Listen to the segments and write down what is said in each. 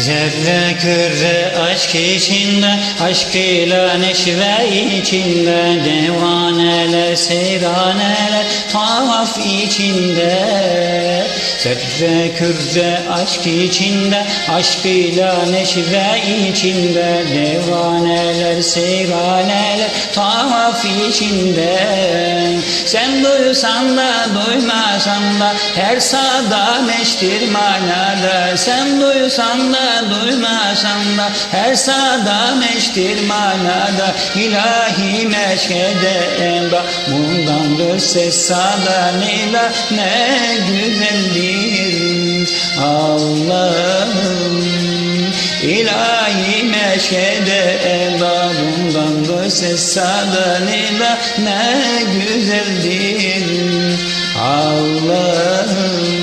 Zerre küre aşk içinde, aşkıyla neşve içinde, devaneler, seyraneler, tavaf içinde. Zerre küre aşk içinde, aşkıyla neşve içinde, devaneler, seyraneler, tavaf içinde. Sen duysan da duymasan da, her sada meştir manada. Sen duysan da duymasan da, her sada meştir manada. İlahi meşkede enda, bundandır ses sada nila ne güzeldir Allah'ım. İlahi meşkede enda, bundandır ses sada nila ne güzeldir Allah'ım.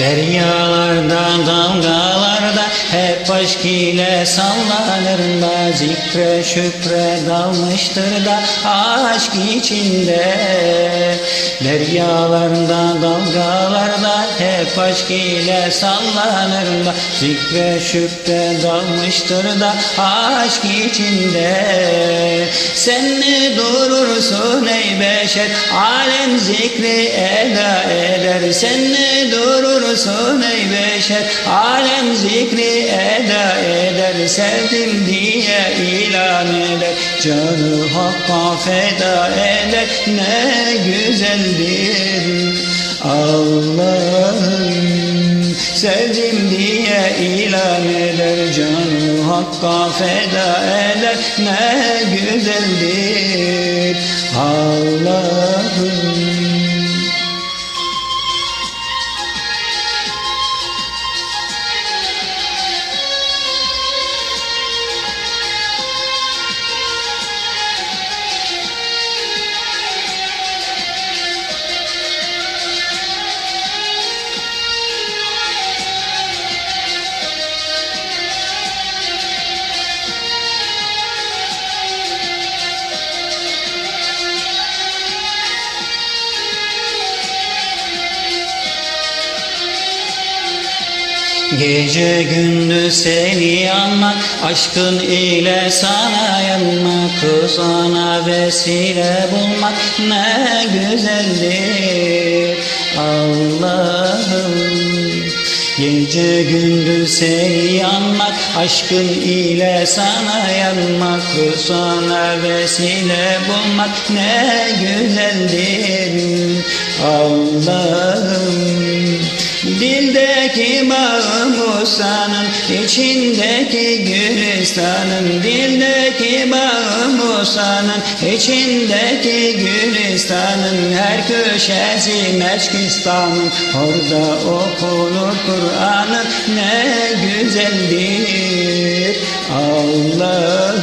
Deryalarda, dalgalarda hep aşk ile sallanır da Zikre şükre dalmıştır da aşk içinde. Deryalarda, dalgalarda hep aşk ile sallanır da Zikre şükre dalmıştır da aşk içinde. Sen mi durursun ey beşer alem zikri eda eder. Sen mi durursun ey beşer. Alem zikri eda eder Sevdim diye ilan eder. Canı hakka feda eder Ne güzeldir Allah'ım. Sevdim diye ilan eder canı hakka feda eder Ne güzeldir Gece gündüz seni anmak Aşkın ile sana yanmak Sana vesile bulmak Ne güzeldir. Allah'ım Gece gündüz seni anmak Aşkın ile sana yanmak Sana vesile bulmak Ne güzeldir. Allah'ım Dildeki bağım Musa'nın içindeki Gülistan'ın Dildeki bağım Musa'nın içindeki Gülistan'ın Her köşesi Meşkistan'ın Orada okunur Kur'an'ın. Ne güzeldir Allah